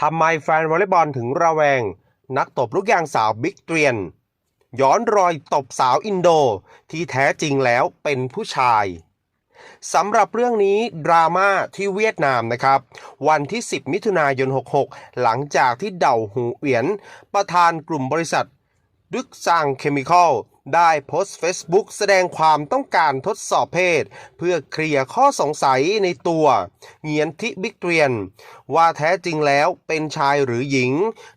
ทำไมแฟนวอลเลย์บอลถึงระแวง นักตบลูกยางสาวบิ๊กเตรียน ย้อนรอยตบสาวอินโดที่แท้จริงแล้วเป็นผู้ชายสำหรับเรื่องนี้ดราม่าที่เวียดนามนะครับ วันที่ 10 มิถุนายน 66 หลังจากที่เด่าหูเอียน ประธานกลุ่มบริษัทดึกซังเคมีคอล ได้โพสต์ Facebook แสดงความต้องการทดสอบเพศ เพื่อเคลียร์ข้อสงสัยในตัวเงียนทิบิกเตรียน ว่าแท้จริงแล้วเป็นชายหรือหญิง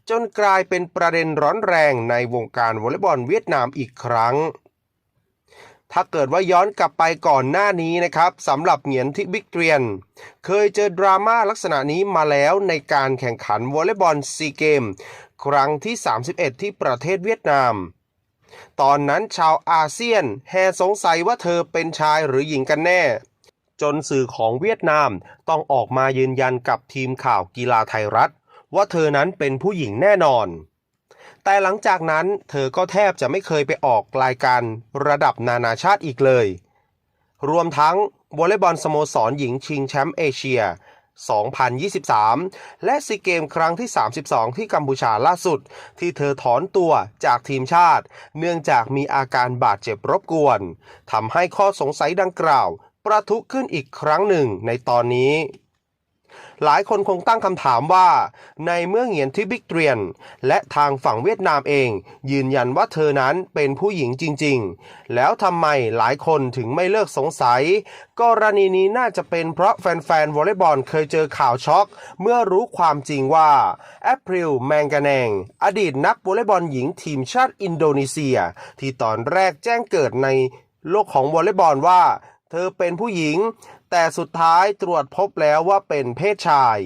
จนกลายเป็นประเด็นร้อนแรงในวงการวอลเลย์บอลเวียดนามอีกครั้งถ้าเกิดว่าย้อนกลับไปก่อนหน้านี้นะครับสำหรับเหงียนที่บิ๊กเตรียน เคยเจอดราม่าลักษณะนี้มาแล้วในการแข่งขันวอลเลย์บอลซีเกม ครั้งที่ 31 ที่ประเทศเวียดนาม ตอนนั้นชาวอาเซียนแห่สงสัยว่าเธอเป็นชายหรือหญิงกันแน่ จนสื่อของเวียดนามต้องออกมายืนยันกับทีมข่าวกีฬาไทยรัฐ ว่าเธอนั้นเป็นผู้หญิงแน่นอน แต่หลังจากนั้นเธอก็แทบจะไม่เคยไปออกรายการระดับนานาชาติอีกเลย รวมทั้งวอลเลย์บอลสโมสรหญิงชิงแชมป์เอเชีย 2023 และซีเกมครั้งที่ 32 ที่กัมพูชาล่าสุด ที่เธอถอนตัวจากทีมชาติ เนื่องจากมีอาการบาดเจ็บรบกวนทำให้ข้อสงสัยดังกล่าว ประทุขึ้นอีกครั้งหนึ่งในตอนนี้ หลายคนคงตั้งคำถามว่า ในเมื่อเหงียนที่บิ๊กเตรียน และทางฝั่งเวียดนามเอง ยืนยันว่าเธอนั้นเป็นผู้หญิงจริงๆ แล้วทำไมหลายคนถึงไม่เลิกสงสัย กรณีนี้น่าจะเป็นเพราะแฟนๆวอลเลย์บอลเคยเจอข่าวช็อก เมื่อรู้ความจริงว่าแอปริลแมงกาแนง อดีตนักวอลเลย์บอลหญิงทีมชาติอินโดนีเซีย ที่ตอนแรกแจ้งเกิดในโลกของวอลเลย์บอลว่าเธอเป็นผู้หญิง แต่สุดท้ายตรวจพบแล้วว่าเป็นเพศชาย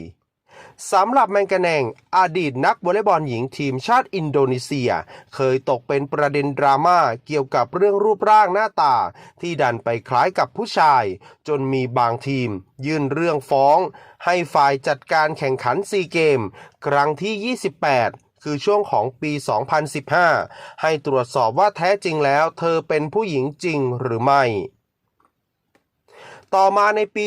สำหรับแมงกาแนงอดีตนักวอลเลย์บอลหญิงทีมชาติอินโดนีเซีย เคยตกเป็นประเด็นดราม่าเกี่ยวกับเรื่องรูปร่างหน้าตา ที่ดันไปคล้ายกับผู้ชาย จนมีบางทีม ยื่นเรื่องฟ้อง ให้ฝ่ายจัดการแข่งขันซีเกม ครั้งที่ 28 คือช่วงของปี 2015 ให้ตรวจสอบว่าแท้จริงแล้ว เธอเป็นผู้หญิงจริงหรือไม่ ต่อมาในปี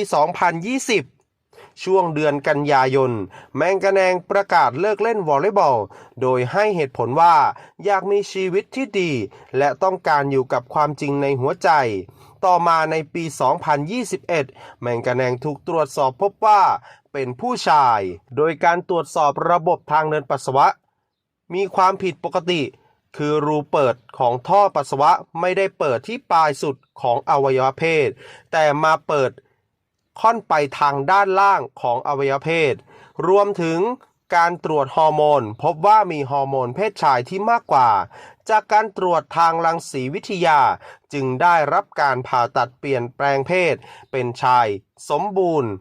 2020 ช่วงเดือนกันยายน แมงกะแนงประกาศเลิกเล่นวอลเลย์บอล โดยให้เหตุผลว่าอยากมีชีวิตที่ดี และต้องการอยู่กับความจริงในหัวใจต่อมาในปี 2021 แมงกะแนงถูกตรวจสอบพบว่าเป็นผู้ชาย โดยการตรวจสอบระบบทางเดินปัสสาวะ มีความผิดปกติ คือรูเปิดของท่อปัสสาวะไม่ได้เปิดที่ปลายสุดของอวัยวะเพศ แต่มาเปิดค่อนไปทางด้านล่างของอวัยวะเพศ รวมถึงการตรวจฮอร์โมน พบว่ามีฮอร์โมนเพศชายที่มากกว่า จากการตรวจทางรังสีวิทยา จึงได้รับการผ่าตัดเปลี่ยนแปลงเพศ เป็นชาย สมบูรณ์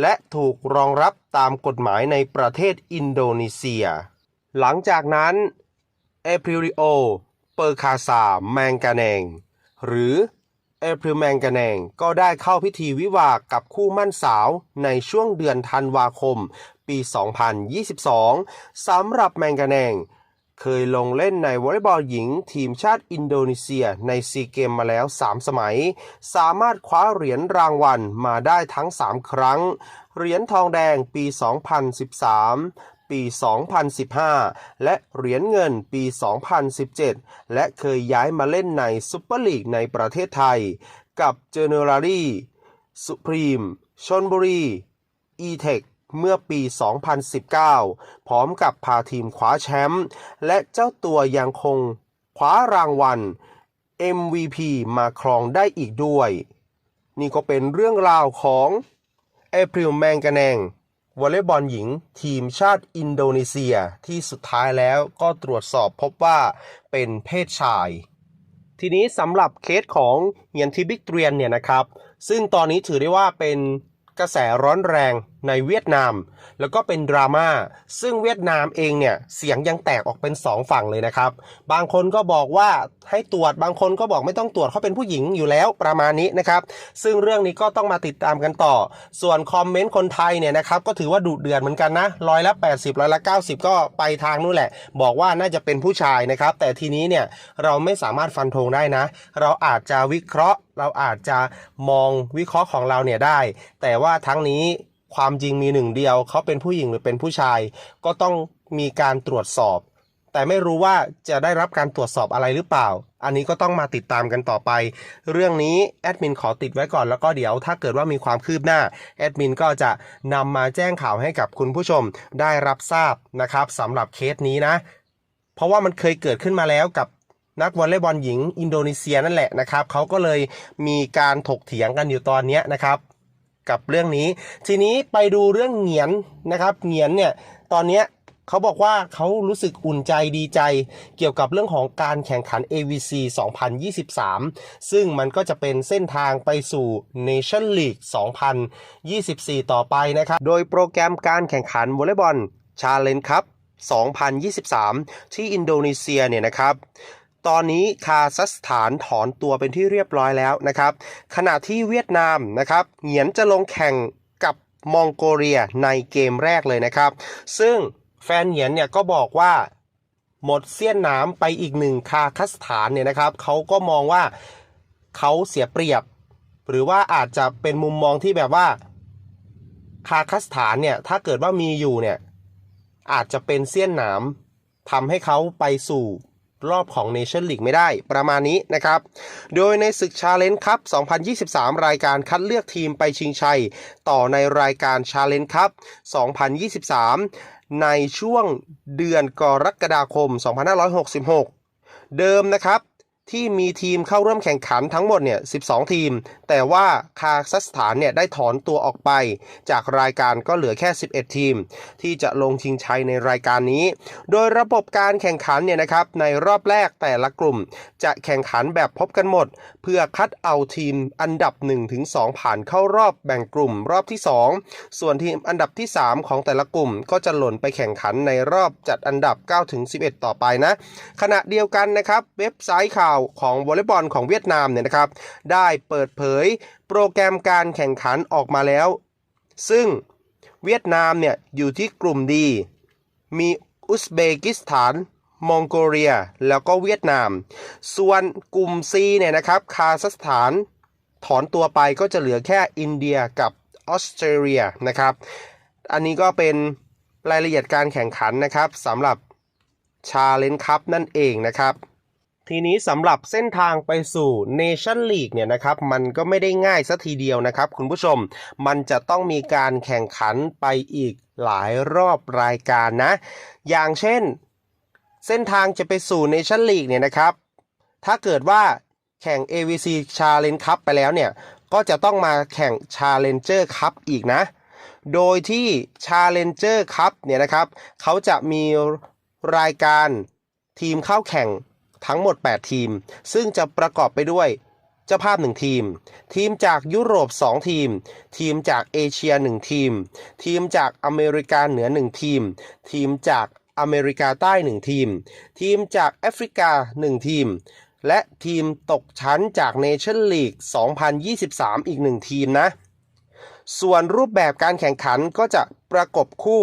และถูกรองรับตามกฎหมายในประเทศอินโดนีเซีย หลังจากนั้น เอพริลิโอเปอร์คาซาแมงกาแนง หรือเอพริลแมงกาแนงก็ได้เข้าพิธีวิวาห์กับคู่มั่นสาวในช่วงเดือนธันวาคม ปี 2022 สำหรับแมงกาแนง เคยลงเล่นในวอลเลย์บอลหญิงทีมชาติอินโดนีเซียในซีเกมมาแล้ว 3 สมัย สามารถคว้าเหรียญรางวัลมาได้ทั้ง 3 ครั้ง เหรียญทองแดงปี 2013 ปี 2015 และเหรียญเงินปี 2017 และเคยย้ายมาเล่นในซุปเปอร์ลีกในประเทศไทย กับเจเนอรารีสุพรีมชนบุรี e t e c h เมื่อปี 2019 พร้อมกับพาทีมคว้าแชมป์ และเจ้าตัวยังคงคว้ารางวัล MVP มาครองได้อีกด้วย นี่ก็เป็นเรื่องราวของเอพริลแมงกาแนง วอลเลย์บอลหญิง ทีมชาติอินโดนีเซียที่สุดท้ายแล้วก็ตรวจสอบพบว่าเป็นเพศชาย ทีนี้สำหรับเคสของเฮียนทิบิกเตรียนเนี่ยนะครับ ซึ่งตอนนี้ถือได้ว่าเป็นกระแสร้อนแรงในเวียดนาม แล้วก็เป็นดราม่าซึ่งเวียดนามเองเนี่ยเสียงยังแตกออกเป็น 2 ฝั่งเลยนะครับ บางคนก็บอกว่าให้ตรวจบางคนก็บอกไม่ต้องตรวจเขาเป็นผู้หญิงอยู่แล้วประมาณนี้นะครับ ซึ่งเรื่องนี้ก็ต้องมาติดตามกันต่อ ส่วนคอมเมนต์คนไทยเนี่ยนะครับก็ถือว่าดุเดือดเหมือนกันนะร้อยละ 80ร้อยละ 90 ก็ไปทางนู่นแหละ บอกว่าน่าจะเป็นผู้ชายนะครับ แต่ทีนี้เนี่ยเราไม่สามารถฟันธงได้นะ เราอาจจะวิเคราะห์ เราอาจจะมองวิเคราะห์ของเราเนี่ยได้ แต่ว่าทั้งนี้ ความจริงมีหนึ่งเดียว เขาเป็นผู้หญิงหรือเป็นผู้ชาย ก็ต้องมีการตรวจสอบ แต่ไม่รู้ว่าจะได้รับการตรวจสอบอะไรหรือเปล่า อันนี้ก็ต้องมาติดตามกันต่อไป เรื่องนี้แอดมินขอติดไว้ก่อนแล้วก็เดี๋ยวถ้าเกิดว่ามีความคืบหน้าแอดมินก็จะนำมาแจ้งข่าวให้กับคุณผู้ชมได้รับทราบนะครับสำหรับเคสนี้นะ เพราะว่ามันเคยเกิดขึ้นมาแล้วกับนักวอลเลย์บอลหญิงอินโดนีเซียนั่นแหละนะครับเขาก็เลยมีการถกเถียงกันอยู่ตอนนี้นะครับ กับเรื่องนี้ ทีนี้ไปดูเรื่องเหงียนนะครับ เหงียนเนี่ยตอนนี้เขาบอกว่าเขารู้สึกอุ่นใจดีใจ เกี่ยวกับเรื่องของการแข่งขัน AVC 2023 ซึ่งมันก็จะเป็นเส้นทางไปสู่ Nation League 2024 ต่อไปนะครับ โดยโปรแกรมการแข่งขันวอลเลย์บอลชาเลนจ์ครับ2023 ที่อินโดนีเซียเนี่ยนะครับ ตอนนี้คาซัคสถานถอนตัวเป็นที่เรียบร้อยแล้วนะครับ ขณะที่เวียดนามนะครับเหงียนจะลงแข่งกับมองโกเลียในเกมแรกเลยนะครับ ซึ่งแฟนเหงียนเนี่ยก็บอกว่าหมดเสี้ยนน้ำไปอีกหนึ่งคาซัสถานเนี่ยนะครับเขาก็มองว่าเขาเสียเปรียบ หรือว่าอาจจะเป็นมุมมองที่แบบว่าคาซัสถานเนี่ยถ้าเกิดว่ามีอยู่เนี่ยอาจจะเป็นเสี้ยนหนามทำให้เขาไปสู่ รอบของ Nation League ไม่ได้ประมาณนี้นะครับ โดยในศึก Challenge Cup 2023 รายการคัดเลือกทีมไปชิงชัย ต่อในรายการ Challenge Cup 2023 ในช่วงเดือนกรกฎาคม 2566 เดิมนะครับ ที่มีทีมเข้าร่วมแข่งขันทั้งหมดเนี่ย 12 ทีม แต่ว่าคาซัคสถานเนี่ยได้ถอนตัวออกไป จากรายการก็เหลือแค่ 11 ทีม ที่จะลงชิงชัยในรายการนี้ โดยระบบการแข่งขันเนี่ยนะครับในรอบแรกแต่ละกลุ่ม จะแข่งขันแบบพบกันหมด เพื่อคัดเอาทีมอันดับ 1-2 ผ่านเข้ารอบแบ่งกลุ่มรอบที่ 2 ส่วนทีมอันดับที่ 3 ของแต่ละกลุ่ม ก็จะหล่นไปแข่งขันในรอบจัดอันดับ 9-11 ต่อไปนะ ขณะเดียวกันนะครับเว็บไซต์ข่าวของวอลเลย์บอลของเวียดนามเนี่ยนะครับ ได้เปิดเผยโปรแกรมการแข่งขันออกมาแล้ว ซึ่งเวียดนามเนี่ยอยู่ที่กลุ่มดี มีอุซเบกิสถาน มองโกเลีย แล้วก็เวียดนาม ส่วนกลุ่ม C เนี่ยนะครับคาซัคสถาน ถอนตัวไปก็จะเหลือแค่อินเดียกับออสเตรเลียนะครับ อันนี้ก็เป็นรายละเอียดการแข่งขันนะครับสำหรับชาเลนจ์คัพนั่นเองนะครับ ทีนี้สำหรับเส้นทางไปสู่ Nation League เนี่ยนะครับมันก็ไม่ได้ง่ายสัทีเดียวนะครับคุณผู้ชมมันจะต้องมีการแข่งขันไปอีกหลายรอบรายการนะ อย่างเช่น เส้นทางจะไปสู่ Nation League เนี่ยนะครับ ถ้าเกิดว่าแข่ง AVC Challenge Cup ไปแล้วเนี่ยก็จะต้องมาแข่ง Challenger Cup อีกนะ โดยที่ Challenger Cup เนี่ยนะครับ เขาจะมีรายการทีมเข้าแข่ง ทั้งหมด 8 ทีม ซึ่งจะประกอบไปด้วย เจ้าภาพ 1 ทีม ทีมจากยุโรป 2 ทีม ทีมจากเอเชีย 1 ทีม ทีมจากอเมริกาเหนือ 1 ทีม ทีมจากอเมริกาใต้ 1 ทีม ทีมจากแอฟริกา 1 ทีม และทีมตกชั้นจากเนชั่นลีก 2023 อีก 1 ทีมนะ ส่วนรูปแบบการแข่งขันก็จะประกบคู่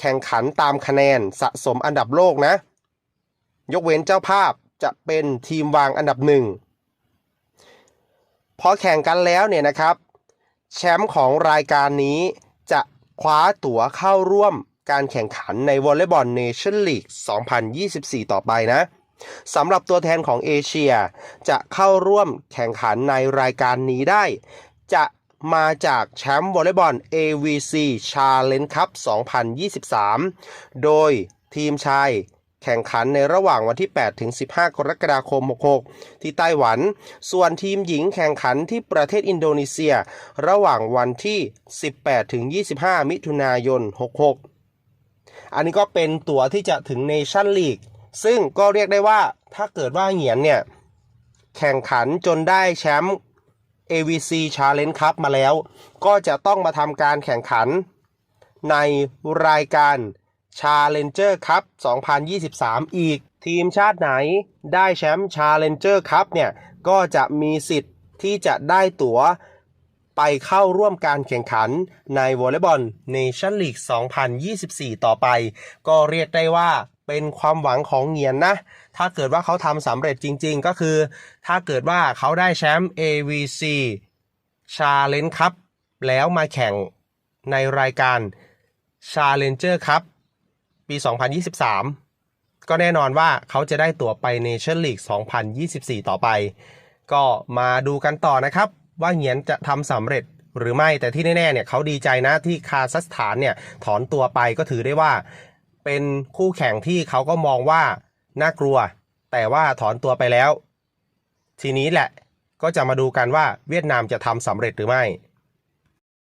แข่งขันตามคะแนนสะสมอันดับโลกนะ ยกเว้นเจ้าภาพ จะเป็นทีมวางอันดับหนึ่งพอแข่งกันแล้วเนี่ยนะครับ แชมป์ของรายการนี้จะคว้าตั๋วเข้าร่วมการแข่งขันในวอลเลย์บอลเนชั่นลีก 2024 ต่อไปนะสำหรับตัวแทนของเอเชียจะเข้าร่วมแข่งขันในรายการนี้ได้ จะมาจากแชมป์วอลเลย์บอล AVC Challenge Cup 2023 โดยทีมชาย แข่งขันในระหว่างวันที่ 8 ถึง 15 กรกฎาคม 66 ที่ไต้หวัน ส่วนทีมหญิงแข่งขันที่ประเทศอินโดนีเซีย ระหว่างวันที่ 18 ถึง 25 มิถุนายน 66 อันนี้ก็เป็นตั๋วที่จะถึงเนชั่นลีก ซึ่งก็เรียกได้ว่าถ้าเกิดว่าเหงียนเนี่ย แข่งขันจนได้แชมป์ AVC Challenge Cup มาแล้ว ก็จะต้องมาทำการแข่งขันในรายการ Challenger Cup 2023 อีก ทีมชาติไหนได้แชมป์ Challenger Cup เนี่ยก็จะมีสิทธิ์ที่จะได้ตั๋วไปเข้าร่วมการแข่งขันในวอลเลย์บอล Nation League 2024 ต่อไป ก็เรียกได้ว่าเป็นความหวังของเงียนนะ ถ้าเกิดว่าเขาทำสำเร็จจริง ๆ ก็คือ ถ้าเกิดว่าเขาได้แชมป์ AVC Challenge Cup แล้วมาแข่งในรายการ Challenger ครับ ปี 2023 ก็แน่นอนว่าเขาจะได้ตั๋วไป Nation League 2024 ต่อไป ก็มาดูกันต่อนะครับ ว่าเหียนจะทำสำเร็จหรือไม่แต่ที่แน่ๆเนี่ยเขาดีใจนะที่คาซัคสถานเนี่ยถอนตัวไปก็ถือได้ว่า เป็นคู่แข่งที่เขาก็มองว่าน่ากลัว แต่ว่าถอนตัวไปแล้ว ทีนี้แหละก็จะมาดูกันว่าเวียดนามจะทำสำเร็จหรือไม่